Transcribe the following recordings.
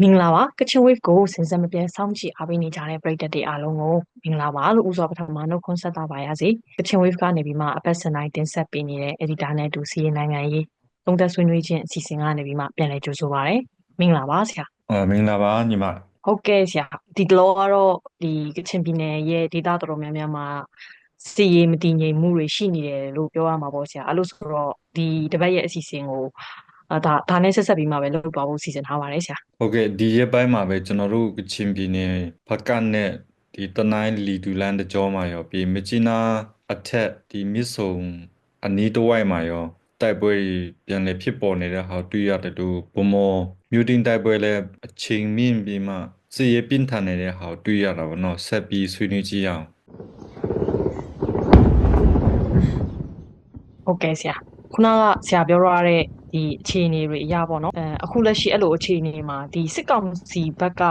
မင်္ဂလာပါကချင် wave ကိုစင်စက်မပြတ်စောင့်ကြည့်အားပေးနေကြတဲ့ပရိသတ်တွေအားလုံးကိုမင်္ဂလာပါလို့ဥစွာပထမနှုတ်ခွန်းဆက်တာပါရစေကချင် wave ကနေပြီးမှအပတ်စဉ်တိုင်းတင်ဆက်ပေးနေတဲ့ editor နဲ့အတူစီရင်နိုင်ငံရေးသုံးသက်ဆွေးနွေးခြင်းအစီအစဉ်ကနေပြီးမှပြန်လည်ကြိုဆိုပါရစေမင်္ဂလာပါဆရာအာမင်္ဂလာပါညီမဟုတ်ကဲ့ဆရာဒီတလောကတော့ဒီကချင်ပြည်နယ်ရဲ့ဒေသတော်တော်များများမှာ စီရေးမတည်ငြိမ်မှုတွေရှိနေတယ်လို့ပြောရမှာပေါ့ဆရာအဲ့လိုဆိုတော့ဒီတပတ်ရဲ့အစီအစဉ်ကိုအာဒါဒါနဲ့ဆက်ဆက်ပြီးမှပဲလုပ်သွားဖို့စီစဉ်ထားပါတယ်ဆရာဟုတ်ကဲ့ဒီရက်ပိုင်းမှာပဲကျွန်တော်တို့ကချင်ပြည်နယ်ဖကတ်နဲ့ဒီတနိုင်းလီဒူလန်တကြောမှာရောပြီးမြချီနာအထက်ဒီမြစ်ဆုံအနီးတစ်ဝိုက်မှာရောတိုက်ပွဲပြန်လည်ဖြစ်ပေါ်နေတဲ့ဟာတွေ့ရတယ်လို့ဘုံမောမြူတင်တိုက်ပွဲလည်းအချိန်မြင့်ပြီးမှစစ်ရေးပြင်းထန်နေတဲ့ဟာတွေ့ရတာပေါ့နော်ဆက်ပြီးဆွေးနွေးကြည့်အောင် ဟုတ်ကဲ့ဆရာခုနကဆရာပြောရတဲ့ဒီအခြေအနေတွေအရာပေါ့နော်အဲအခုလက်ရှိအဲ့လိုအခြေအနေမှာဒီစစ်ကောင်စီဘက်က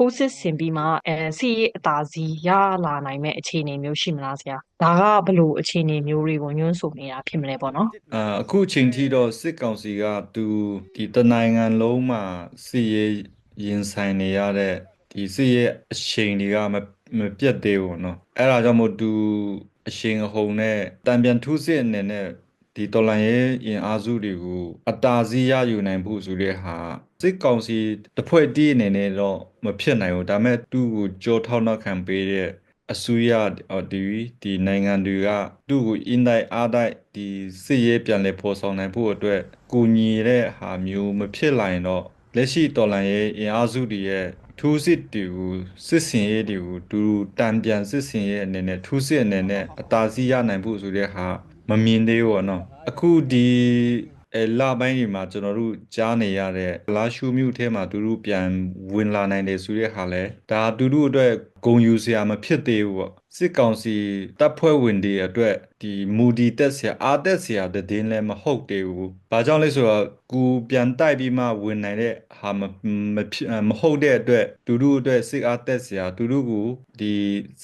ကိုစစ်ဆင်ပြီးမှအဲစီးအသာစီရလာနိုင်မဲ့အခြေအနေမျိုးရှိမလားဆရာဒါကဘလို့အခြေအနေမျိုးတွေကိုညွှန်းဆိုနေတာဖြစ်မလဲပေါ့နော်အာအခုအချိန်ထိတော့စစ်ကောင်စီကသူဒီတနိုင်ငံလုံးမှာစီးရရင်ဆိုင်နေရတဲ့ဒီစီးရအချိန်တွေကမမပြတ်သေးဘူးနော်အဲ့ဒါကြောင့်မို့သူ အချိန်အဟုန်နဲ့တံပြန်ထုစစ်အနေနဲ့ဒီတော်လန်ရေးအင်အားစုတွေကိုအတားစီးရယူနိုင်ဖို့ဆိုတဲ့ဟာစစ်ကောင်စီတစ်ဖွဲ့တည်းအနေနဲ့တော့မဖြစ်နိုင်ဘူးဒါပေမဲ့သူ့ကိုကြောထောက်နောက်ခံပေးတဲ့အစိုးရအော်ဒီဒီနိုင်ငံတွေကသူ့ကိုအင်းတိုက်အားတိုက်ဒီစစ်ရေးပြန်လည်ဖော်ဆောင်နိုင်ဖို့အတွက်ကူညီတဲ့ဟာမျိုးမဖြစ်လာရင်တော့လက်ရှိတော်လှန်ရေးအင်အားစုတွေရဲ့ ထူးစစ်တွေကိုစစ်စင်ရေးတွေကိုသူတံပြန်စစ်စင်ရေးအနေနဲ့ထူးစစ်အနေနဲ့အသာစီးရနိုင်ဖို့ဆိုတဲ့ဟာမမြင်သေးဘူးပေါ့နော်အခုဒီအဲလပိုင်းတွေမှာကျွန်တော်တို့ကြားနေရတဲ့လာရှူမြို့ထဲမှာသူတို့ပြန်ဝင်လာနိုင်တယ်ဆိုတဲ့ဟာလဲဒါသူတို့အတွက်ဂုံယူစရာမဖြစ်သေးဘူးပေါ့ စစ်ကောင်စီတပ်ဖွဲ့ဝင်တွေအတွက်ဒီမူဒီတက်စရာအားတက်စရာတည်င်းလည်းမဟုတ်သေးဘူး။ဘာကြောင့်လဲဆိုတော့ကူပြန်တိုက်ပြီးမှဝင်နိုင်တဲ့ဟာမမဖြစ်မဟုတ်တဲ့အတွက်သူတို့အတွက်စစ်အားတက်စရာသူတို့ကိုဒီ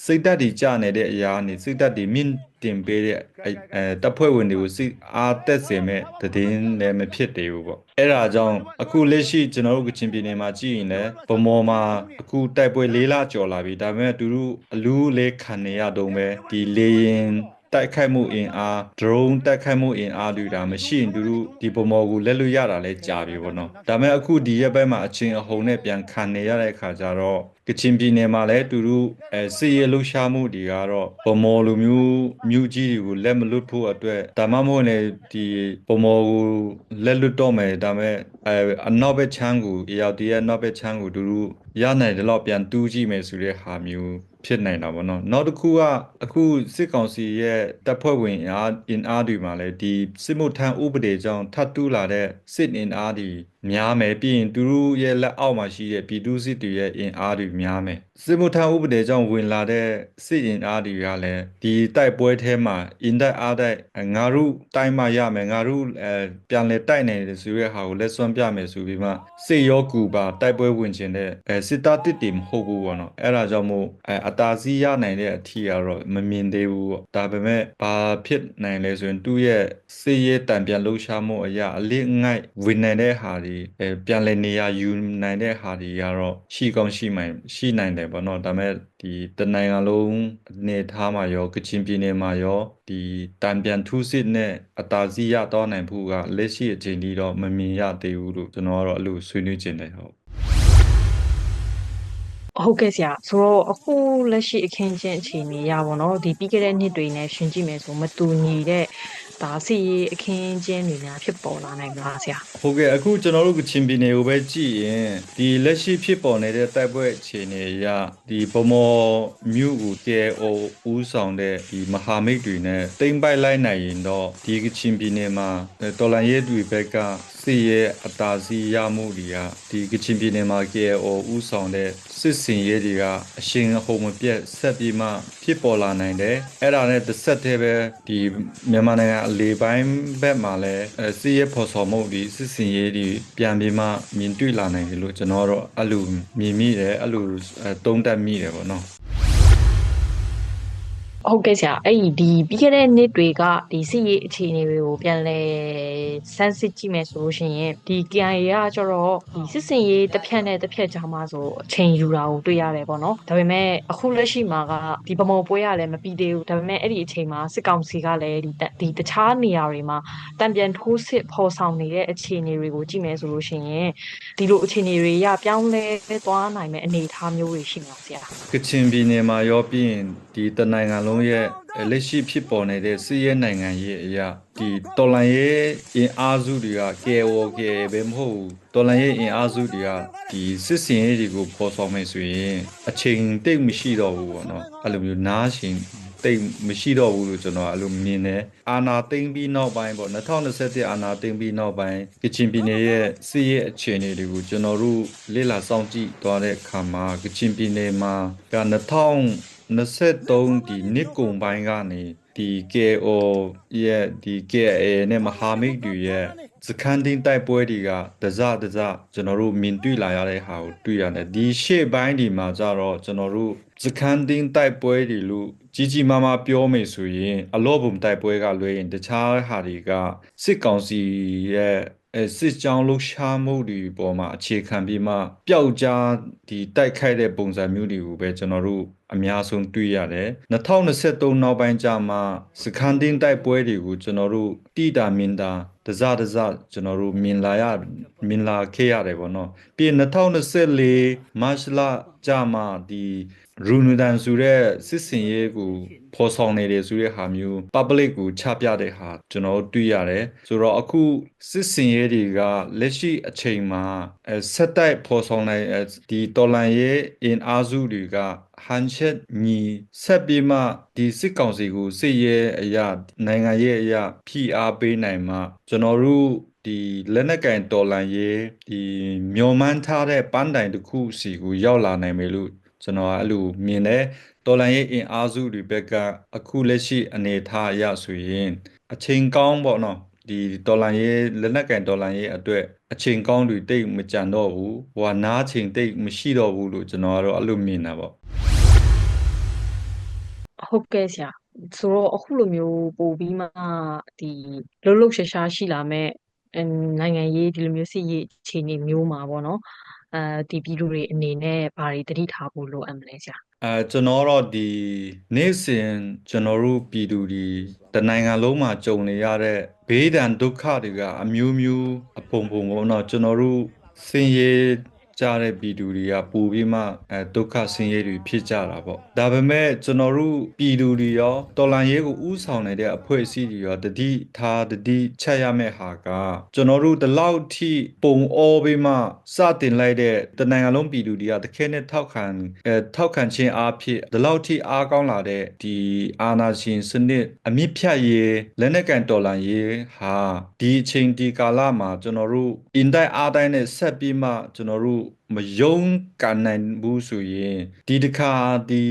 စိတ်ဓာတ်တွေကျနေတဲ့အရာနေစိတ်ဓာတ်တွေမြင့်တင်ပေးတဲ့အဲအဲတပ်ဖွဲ့ဝင်တွေကိုစိတ်အားတက်စေမဲ့တည်င်းလည်းမဖြစ်သေးဘူးပေါ့။အဲ့ဒါကြောင့်အခုလက်ရှိကျွန်တော်တို့ကချင်ပြည်နယ်မှာကြည့်ရင်လည်းဗမော်မှာအခုတိုက်ပွဲ၄လကျော်လာပြီဒါပေမဲ့သူတို့အလူးလေးခံနေရတော့ပဲဒီလေရင်တိုက်ခိုက်မှုအင်အား drone တိုက်ခိုက်မှုအင်အားတွေဒါမရှိရင်သူတို့ဒီပုံမော်ကိုလက်လွတ်ရတာလဲကြာပြီပေါ့နော်ဒါပေမဲ့အခုဒီရက်ပိုင်းမှာအချင်းအဟုန်နဲ့ပြန်ခံနေရတဲ့အခါကျတော့ ကချင်ပြည်နယ်မှာလည်းသူတို့အဲစစ်ရေးလှုပ်ရှားမှုတွေကတော့ပုံမော်လိုမျိုးမြို့ကြီးတွေကိုလက်မလွတ်ဖို့အတွက်ဒါမှမဟုတ်လည်းဒီပုံမော်ကိုလက်လွတ်တော့မယ်ဒါပေမဲ့အဲအနောက်ဘက်ချမ်းကိုအရောက်တည်းရဲ့နောက်ဘက်ချမ်းကိုသူတို့ရနိုင်တယ်လို့ပြန်တူးကြည့်မယ်ဆိုတဲ့ဟာမျိုးဖြစ်နိုင်တာပေါ့နော်နောက်တစ်ခုကအခုစစ်ကောင်စီရဲ့တပ်ဖွဲ့ဝင်အားအင်အားတွေမှာလည်းဒီစစ်မှုထမ်းဥပဒေကြောင့်ထပ်တူးလာတဲ့စစ်အင်အားတွေ များမယ်ပြီးရင်သူတို့ရဲ့လက်အောက်မှာရှိတဲ့ပြည်သူစစ်တွေရဲ့အင်အားတွေများမယ်စစ်မှုထမ်းဥပဒေကြောင့်ဝင်လာတဲ့စစ်အင်အားတွေကလည်းဒီတိုက်ပွဲထဲမှာအင်တိုက်အားတိုက်ငါတို့တိုင်းမှရမယ်ငါတို့အဲပြန်လဲတိုက်နိုင်တယ်ဆိုတဲ့ဟာကိုလက်စွမ်းပြမယ်ဆိုပြီးမှစစ်ရောကူပါတိုက်ပွဲဝင်ခြင်းတဲ့အဲစစ်သားတစ်တွေမဟုတ်ဘူးပေါ့နော်အဲ့ဒါကြောင့်မို့အဲအတာစီးရနိုင်တဲ့အထီကတော့မမြင်သေးဘူးပေါ့ဒါပေမဲ့ဘာဖြစ်နိုင်လဲဆိုရင်သူ့ရဲ့စစ်ရေးတံပြန်လှုပ်ရှားမှုအရာအလေးငိုက်ဝင်နိုင်တဲ့ဟာတွေအဲပြန်လဲနေရာယူနိုင်တဲ့ဟာတွေကတော့ရှိကောင်းရှိမှန်ရှိနိုင်တယ်ပေါ့နော်ဒါပေမဲ့ဒီတနိုင်ငံလုံးအနေထားမှာရောကချင်ပြည်နယ်မှာရောဒီတံပြန်ထုစစ်နဲ့အတာစီးရတော့နိုင်ဖို့ကလက်ရှိအချိန်ထိတော့မမြင်ရသေးဘူးလို့ကျွန်တော်ကတော့အဲ့လိုဆွေးနွေးခြင်းတယ်ဟုတ်ဟုတ်ကဲ့ဆရာဆိုတော့အခုလက်ရှိအခင်းချင်းအခြေအနေရပါတော့ဒီပြီးခဲ့တဲ့နှစ်တွေနဲ့ရှင်ကြည့်မယ်ဆိုမတူညီတဲ့ ဒါစီရေးအခင်းချင်းတွေများဖြစ်ပေါ်လာနိုင်မလားဆရာဟုတ်ကဲ့အခုကျွန်တော်တို့ကချင်ပြည်နယ်ကိုပဲကြည့်ရင်ဒီလက်ရှိဖြစ်ပေါ်နေတဲ့တိုက်ပွဲအခြေအနေအရဒီဗမော်မြို့ကို KO ဦးဆောင်တဲ့ဒီမဟာမိတ်တွေနဲ့တိမ့်ပိုက်လိုက်နိုင်ရင်တော့ဒီကချင်ပြည်နယ်မှာတော်လန်ရဲတွေဘက်က စစ်ရဲ့အတားစီရမှုတွေကဒီကချင်ပြည်နယ်မှာ KO ဦးဆောင်တဲ့စစ်စင်ရဲတွေကအရှင်အဟုန်မပြတ်ဆက်ပြီးမှဖြစ်ပေါ်လာနိုင်တယ်အဲ့ဒါနဲ့တစ်ဆက်တည်းပဲဒီမြန်မာနိုင်ငံအလေပိုင်းဘက်မှာလည်းအဲစစ်ရဲဖော်ဆောင်မှုဒီစစ်စင်ရဲတွေပြန်ပြီးမှမြင်တွေ့လာနိုင်တယ်လို့ကျွန်တော်ကတော့အဲ့လိုမြင်မိတယ်အဲ့လိုအဲတုံးတက်မိတယ်ပေါ့နော် ဟုတ်ကဲ့ဆရာအဲ့ဒီဒီပြီးခဲ့တဲ့နှစ်တွေကဒီစစ်ရေးအခြေအနေတွေကိုပြန်လဲစမ်းစစ်ကြည့်မယ်ဆိုလို့ရှိရင်ဒီ KIA ကကျတော့ဒီစစ်စင်ရေးတစ်ဖြက်နဲ့တစ်ဖြက်ကြားမှာဆိုအချိန်ယူတာကိုတွေ့ရတယ်ပေါ့နော်ဒါပေမဲ့အခုလက်ရှိမှာကဒီပမော်ပွဲရလည်းမပြီးသေးဘူးဒါပေမဲ့အဲ့ဒီအချိန်မှာစစ်ကောင်စီကလည်းဒီတဒီတခြားနေရာတွေမှာတံပြန်ထိုးစစ်ဖော်ဆောင်နေတဲ့အခြေအနေတွေကိုကြည့်မယ်ဆိုလို့ရှိရင်ဒီလိုအခြေအနေတွေရပြောင်းလဲသွားနိုင်မဲ့အနေအထားမျိုးတွေရှိမှာဆရာကချင်ပြည်နယ်မှာရောပြီးရင်ဒီတနိုင်ငံလုံးရဲ့အဲလက်ရှိဖြစ်ပေါ်နေတဲ့စီးရဲနိုင်ငံရေးအရာဒီတော်လန်ရေးအင်အားစုတွေက KOK ပဲမဟုတ်ဘူးတော်လန်ရေးအင်အားစုတွေကဒီစစ်စင်ရေးတွေကိုပေါ်ဆောင်မယ်ဆိုရင်အချိန်တိတ်မရှိတော့ဘူးပေါ့နော်အဲ့လိုမျိုးနားရှင်တိတ်မရှိတော့ဘူးလို့ကျွန်တော်အဲ့လိုမြင်တယ်အာနာသိမ့်ပြီးနောက်ပိုင်းပေါ့2021အာနာသိမ့်ပြီးနောက်ပိုင်းကချင်ပြည်နယ်ရဲ့စစ်ရေးအခြေအနေတွေကိုကျွန်တော်တို့လေ့လာစောင့်ကြည့်သွားတဲ့အခါမှာကချင်ပြည်နယ်မှာက 2023ဒီနှစ်ကုန်ပိုင်းကနေဒီ KO ရဲ့ဒီ KA နဲ့မဟာမိတ်တွေရဲ့စခန်းတင်းတိုက်ပွဲတွေကတစတစကျွန်တော်တို့မြင်တွေ့လာရတဲ့ဟာကိုတွေ့ရတယ်ဒီရှေ့ပိုင်းဒီမှာကြတော့ကျွန်တော်တို့စခန်းတင်းတိုက်ပွဲတွေလို့ကြီးကြီးမားမားပြောမယ်ဆိုရင်အလောဘုံတိုက်ပွဲကလွှဲရင်တခြားဟာတွေကစစ်ကောင်စီရဲ့အဲစစ်ကြောင်းလှရှားမှုတွေပေါ်မှာအခြေခံပြီးမှပျောက်ကြားဒီတိုက်ခိုက်တဲ့ပုံစံမျိုးတွေကိုပဲကျွန်တော်တို့ အများဆုံးတွေ့ရတယ်2023နောက်ပိုင်းကျမှစခန်းတင်းတိုက်ပွဲတွေကိုကျွန်တော်တို့တိတာမင်တာတစတစကျွန်တော်တို့မြင်လာရမြင်လာခဲ့ရတယ်ပေါ့နော်ပြီး2024မတ်လကျမှဒီရူနူဒန်ဆိုတဲ့စစ်စင်ရေးကိုဖော်ဆောင်နေတယ်ဆိုတဲ့ဟာမျိုး public ကိုချပြတဲ့ဟာကျွန်တော်တို့တွေ့ရတယ်ဆိုတော့အခုစစ်စင်ရေးတွေကလက်ရှိအချိန်မှာအဲဆက်တိုက်ဖော်ဆောင်နိုင်ဒီတော်လန်ရေးအင်အားစုတွေက ဟန်ချက်ညီဆက်ပြီးမှဒီစစ်ကောင်စီကိုစစ်ရေးအရာနိုင်ငံရေးအရာဖိအားပေးနိုင်မှကျွန်တော်တို့ဒီလက်နက်ကင်တော်လန်ရေးဒီမျောမှန်းထားတဲ့ပန်းတိုင်တစ်ခုစီကိုရောက်လာနိုင်မယ်လို့ကျွန်တော်ကအဲ့လိုမြင်တယ်တော်လန်ရေးအင်အားစုတွေဘက်ကအခုလက်ရှိအနေအထားအရဆိုရင်အချိန်ကောင်းပေါ့နော်ဒီဒေါ်လာရေးလက်နက်ကင်ဒေါ်လာရေးအတွက်အချိန်ကောင်းတွေတိတ်မကြံတော့ဘူးဟိုကနားချိန်တိတ်မရှိတော့ဘူးလို့ကျွန်တော်ကတော့အဲ့လိုမြင်တာပေါ့ ဟုတ်ကဲ့ဆရာဆိုတော့အခုလိုမျိုးပို့ပြီးမှဒီလှုပ်လှုပ်ရှားရှားရှိလာမဲ့အမ်နိုင်ငံရေးဒီလိုမျိုးစစ်ရေးအခြေအနေမျိုးမှာပေါ့နော်အဲဒီပြည်သူတွေအနေနဲ့ဘာတွေတတိထားဖို့လိုအပ်မလဲဆရာအဲကျွန်တော်တော့ဒီနေ့စဉ်ကျွန်တော်တို့ပြည်သူတွေတနိုင်ငံလုံးမှာကြုံနေရတဲ့ဘေးဒဏ်ဒုက္ခတွေကအမျိုးမျိုးအပုံပုံပေါ့နော်ကျွန်တော်တို့စင်ရေး ကြတဲ့ပြည်သူတွေကပူပြီးမှအဲဒုက္ခဆင်းရဲတွေဖြစ်ကြတာပေါ့ဒါပေမဲ့ကျွန်တော်တို့ပြည်သူတွေရောတော်လန်ရေးကိုဥဆောင်နေတဲ့အဖွဲ့အစည်းတွေရောတတိထားတတိချက်ရမယ့်ဟာကကျွန်တော်တို့ဒီလောက်ထိပုံအောပြီးမှစတင်လိုက်တဲ့တနိုင်ငံလုံးပြည်သူတွေကတခဲနဲ့ထောက်ခံအဲထောက်ခံခြင်းအားဖြင့်ဒီလောက်ထိအားကောင်းလာတဲ့ဒီအာနာရှင်စနစ်အမြင့်ဖြတ်ရေးလက်နက်ကန်တော်လန်ရေးဟာဒီအချိန်ဒီကာလမှာကျွန်တော်တို့အင်တိုက်အားတိုင်းနဲ့ဆက်ပြီးမှကျွန်တော်တို့ to မယုံကန်နိုင်ဘူးဆိုရင်ဒီတစ်ခါဒီ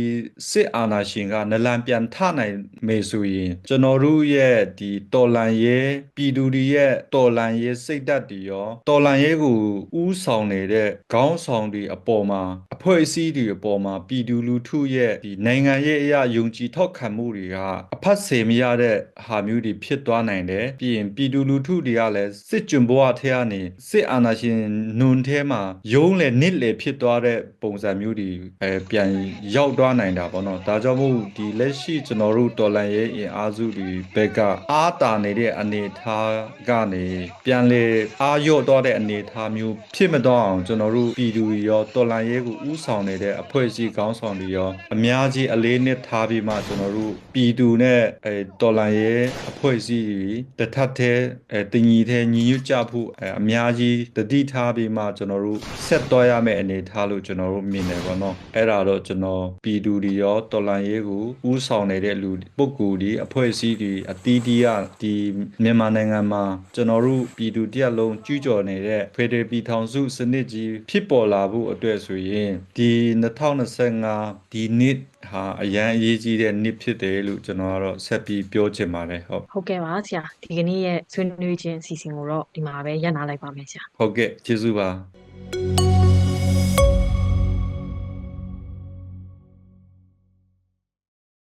စစ်အာဏာရှင်ကနလန်ပြန်ထနိုင်မယ်ဆိုရင်ကျွန်တော်တို့ရဲ့ဒီတော်လန်ရဲပြည်သူတွေရဲ့တော်လန်ရဲစိတ်ဓာတ်တွေရောတော်လန်ရဲကိုဥဆောင်နေတဲ့ခေါင်းဆောင်တွေအပေါ်မှာအဖွဲ့အစည်းတွေအပေါ်မှာပြည်သူလူထုရဲ့ဒီနိုင်ငံရဲ့အရာယုံကြည်ထောက်ခံမှုတွေကအဖတ်စေမရတဲ့ဟာမျိုးတွေဖြစ်သွားနိုင်တယ်ပြီးရင်ပြည်သူလူထုတွေကလည်းစစ်ကြွဘဝထဲကနေစစ်အာဏာရှင်နွန်ထဲမှာယုံလေနစ်လေဖြစ်သွားတဲ့ပုံစံမျိုးတွေအဲပြန်ရောက်သွားနိုင်တာပေါ့နော်ဒါကြောင့်မို့ဒီလက်ရှိကျွန်တော်တို့တော်လန်ရဲ့အင်အားစုတွေဘက်ကအားတာနေတဲ့အနေအထားကနေပြန်လေအားရော့သွားတဲ့အနေအထားမျိုးဖြစ်မတော့အောင်ကျွန်တော်တို့ပြည်သူတွေရောတော်လန်ရဲ့ကိုဥဆောင်နေတဲ့အဖွဲ့အစည်းခေါင်းဆောင်တွေရောအများကြီးအလေးနဲ့ထားပြီးမှကျွန်တော်တို့ပြည်သူနဲ့အဲတော်လန်ရဲ့အဖွဲ့အစည်းတွေတထပ်တဲ့အဲတင်ကြီးတဲ့ညီညွတ်ကြဖို့အဲအများကြီးတတိထားပြီးမှကျွန်တော်တို့ဆက်သွားရမယ့်အနေအထားလို့ကျွန်တော်တို့မြင်တယ်ပေါ့နော်အဲ့ဒါတော့ကျွန်တော်ပြည်သူတွေရောတော်လန်ရေးကိုဥဆောင်နေတဲ့လူပုဂ္ဂိုလ်တွေအဖွဲ့အစည်းတွေအသီးသီးကဒီမြန်မာနိုင်ငံမှာကျွန်တော်တို့ပြည်သူတရက်လုံးကျူးကျော်နေတဲ့ဖေဒေပြည်ထောင်စုစနစ်ကြီးဖြစ်ပေါ်လာဖို့အတွက်ဆိုရင်ဒီ2025ဒီနှစ်ဟာအရန်အရေးကြီးတဲ့နှစ်ဖြစ်တယ်လို့ကျွန်တော်ကတော့ဆက်ပြီးပြောချင်ပါတယ်ဟုတ်ဟုတ်ကဲ့ပါဆရာဒီကနေ့ရဲ့ဆွေးနွေးခြင်းအစီအစဉ်ကိုတော့ဒီမှာပဲရပ်နားလိုက်ပါမယ်ဆရာဟုတ်ကဲ့ကျေးဇူးပါ